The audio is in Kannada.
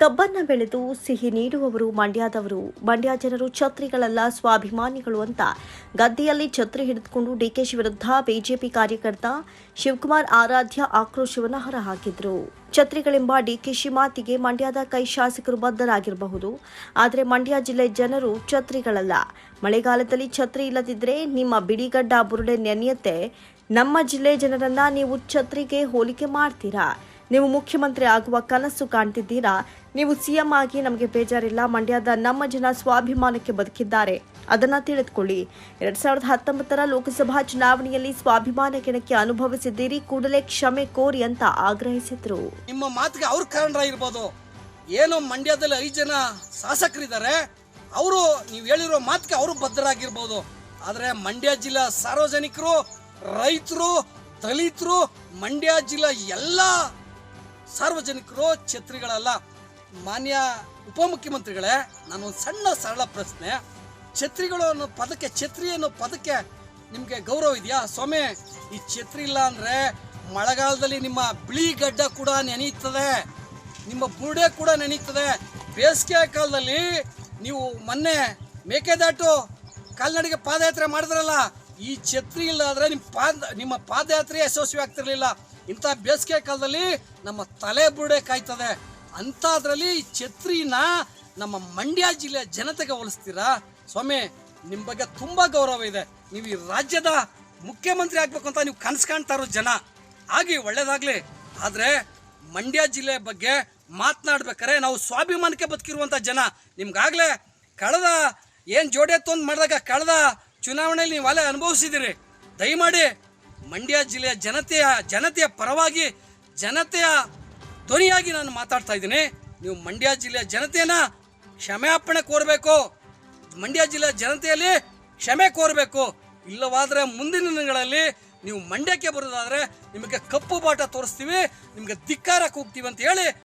ಕಬ್ಬನ್ನ ಬೆಳೆದು ಸಿಹಿ ನೀಡುವವರು, ಮಂಡ್ಯದವರು. ಮಂಡ್ಯ ಜನರು ಛತ್ರಿಗಳಲ್ಲ, ಸ್ವಾಭಿಮಾನಿಗಳು ಅಂತ. ಗದ್ದೆಯಲ್ಲಿ ಛತ್ರಿ ಹಿಡಿದುಕೊಂಡು ಡಿಕೆಶಿ ವಿರುದ್ಧ ಬಿಜೆಪಿ ಕಾರ್ಯಕರ್ತ ಶಿವಕುಮಾರ್ ಆರಾಧ್ಯ ಆಕ್ರೋಶವನ್ನು ಹೊರಹಾಕಿದ್ರು. ಛತ್ರಿಗಳೆಂಬ ಡಿಕೆಶಿ ಮಾತಿಗೆ ಮಂಡ್ಯದ ಕೈ ಶಾಸಕರು ಬದ್ಧರಾಗಿರಬಹುದು. ಆದರೆ ಮಂಡ್ಯ ಜಿಲ್ಲೆ ಜನರು ಛತ್ರಿಗಳಲ್ಲ. ಮಳೆಗಾಲದಲ್ಲಿ ಛತ್ರಿ ಇಲ್ಲದಿದ್ದರೆ ನಿಮ್ಮ ಬಿಡಿಗಡ್ಡ ಬುರುಡೆ ನೆನೆಯುತ್ತೆ. ನಮ್ಮ ಜಿಲ್ಲೆ ಜನರನ್ನ ನೀವು ಛತ್ರಿಗೆ ಹೋಲಿಕೆ ಮಾಡ್ತೀರಾ? ನೀವು ಮುಖ್ಯಮಂತ್ರಿ ಆಗುವ ಕನಸು ಕಾಣ್ತಿದ್ದೀರಾ? ನೀವು ಸಿಎಂ ಆಗಿ ನಮಗೆ ಬೇಜಾರಿಲ್ಲ, ಮಂಡ್ಯದ ನಮ್ಮ ಜನ ಸ್ವಾಭಿಮಾನಕ್ಕೆ ಬದುಕಿದ್ದಾರೆ. ಅದನ್ನ ತಿಳಿದುಕೊಳ್ಳಿ. ಎರಡ್ ಸಾವಿರದ ಹತ್ತೊಂಬತ್ತರ ಲೋಕಸಭಾ ಚುನಾವಣೆಯಲ್ಲಿ ಸ್ವಾಭಿಮಾನ ಕೆಣಕ್ಕೆ ಅನುಭವಿಸಿದ್ದೀರಿ, ಕೂಡಲೇ ಕ್ಷಮೆ ಕೋರಿ ಅಂತ ಆಗ್ರಹಿಸಿದ್ರು. ನಿಮ್ಮ ಮಾತಿಗೆ ಅವ್ರ ಕಾರಣರಾಗಿರ್ಬೋದು. ಏನೋ ಮಂಡ್ಯದಲ್ಲಿ ಐದು ಜನ ಶಾಸಕರಿದ್ದಾರೆ. ಅವರು ನೀವು ಹೇಳಿರೋ ಮಾತಿಗೆ ಅವರು ಬದ್ಧರಾಗಿರ್ಬೋದು. ಆದರೆ ಮಂಡ್ಯ ಜಿಲ್ಲಾ ಸಾರ್ವಜನಿಕರು, ರೈತರು, ದಲಿತರು, ಮಂಡ್ಯ ಜಿಲ್ಲಾ ಎಲ್ಲ ಸಾರ್ವಜನಿಕರು, ಛತ್ರಿಗಳಲ್ಲ, ಮಾನ್ಯ ಉಪಮುಖ್ಯಮಂತ್ರಿಗಳೇ, ನಾನೊಂದು ಸಣ್ಣ ಸರಳ ಪ್ರಶ್ನೆ. ಛತ್ರಿಗಳು ಅನ್ನೋ ಪದಕ್ಕೆ, ಛತ್ರಿ ಅನ್ನೋ ಪದಕ್ಕೆ ನಿಮಗೆ ಗೌರವ ಇದೆಯಾ? ಸ್ವಾಮಿ, ಈ ಛತ್ರಿ ಇಲ್ಲ ಅಂದರೆ ಮಳೆಗಾಲದಲ್ಲಿ ನಿಮ್ಮ ಬಿಳಿ ಗಡ್ಡ ಕೂಡ ನೆನೆಯುತ್ತದೆ ನಿಮ್ಮ ಬುರುಡೆ ಕೂಡ ನೆನೆಯುತ್ತದೆ ಬೇಸಿಗೆ ಕಾಲದಲ್ಲಿ ನೀವು ಮೊನ್ನೆ ಮೇಕೆದಾಟು ಕಾಲ್ನಡಿಗೆ ಪಾದಯಾತ್ರೆ ಮಾಡಿದ್ರಲ್ಲ ಈ ಛತ್ರಿ ಇಲ್ಲ ಆದರೆ ನಿಮ್ಮ ಪಾದ, ನಿಮ್ಮ ಪಾದಯಾತ್ರೆ ಯಶಸ್ವಿ ಆಗ್ತಿರ್ಲಿಲ್ಲ. ಇಂಥ ಬೇಸಿಗೆ ಕಾಲದಲ್ಲಿ ನಮ್ಮ ತಲೆ ಬುರುಡೆ ಕಾಯ್ತದೆ. ಅಂಥದ್ರಲ್ಲಿ ಈ ಛತ್ರಿನ ನಮ್ಮ ಮಂಡ್ಯ ಜಿಲ್ಲೆಯ ಜನತೆಗೆ ಹೋಲಿಸ್ತೀರಾ? ಸ್ವಾಮಿ ನಿಮ್ಮ ಬಗ್ಗೆ ತುಂಬ ಗೌರವ ಇದೆ. ನೀವು ಈ ರಾಜ್ಯದ ಮುಖ್ಯಮಂತ್ರಿ ಆಗ್ಬೇಕು ಅಂತ ನೀವು ಕನಸು ಕಾಣ್ತಾ ಇರೋ ಜನ. ಆಗಿ ಒಳ್ಳೇದಾಗ್ಲಿ. ಆದರೆ ಮಂಡ್ಯ ಜಿಲ್ಲೆ ಬಗ್ಗೆ ಮಾತನಾಡ್ಬೇಕಾರೆ ನಾವು ಸ್ವಾಭಿಮಾನಕ್ಕೆ ಬದುಕಿರುವಂಥ ಜನ. ನಿಮ್ಗಾಗಲೇ ಕಳೆದ ಏನು ಜೋಡಿ ಅಂತ ಮಾಡಿದಾಗ ಕಳೆದ ಚುನಾವಣೆಯಲ್ಲಿ ನೀವು ಅಲೆ ಅನುಭವಿಸಿದ್ದೀರಿ. ದಯಮಾಡಿ ಮಂಡ್ಯ ಜಿಲ್ಲೆಯ ಜನತೆಯ ಜನತೆಯ ಪರವಾಗಿ, ಜನತೆಯ ಧ್ವನಿಯಾಗಿ ನಾನು ಮಾತಾಡ್ತಾ ಇದ್ದೀನಿ. ನೀವು ಮಂಡ್ಯ ಜಿಲ್ಲೆಯ ಜನತೆಯನ್ನ ಕ್ಷಮಾಪಣೆ ಕೋರಬೇಕು. ಮಂಡ್ಯ ಜಿಲ್ಲೆಯ ಜನತೆಯಲ್ಲಿ ಕ್ಷಮೆ ಕೋರಬೇಕು. ಇಲ್ಲವಾದರೆ ಮುಂದಿನ ದಿನಗಳಲ್ಲಿ ನೀವು ಮಂಡ್ಯಕ್ಕೆ ಬರೋದಾದರೆ ನಿಮಗೆ ಕಪ್ಪು ಬಾಟ ತೋರಿಸ್ತೀವಿ, ನಿಮಗೆ ಧಿಕ್ಕಾರಕ್ಕೆ ಕೂಗ್ತೀವಿ ಅಂತ ಹೇಳಿ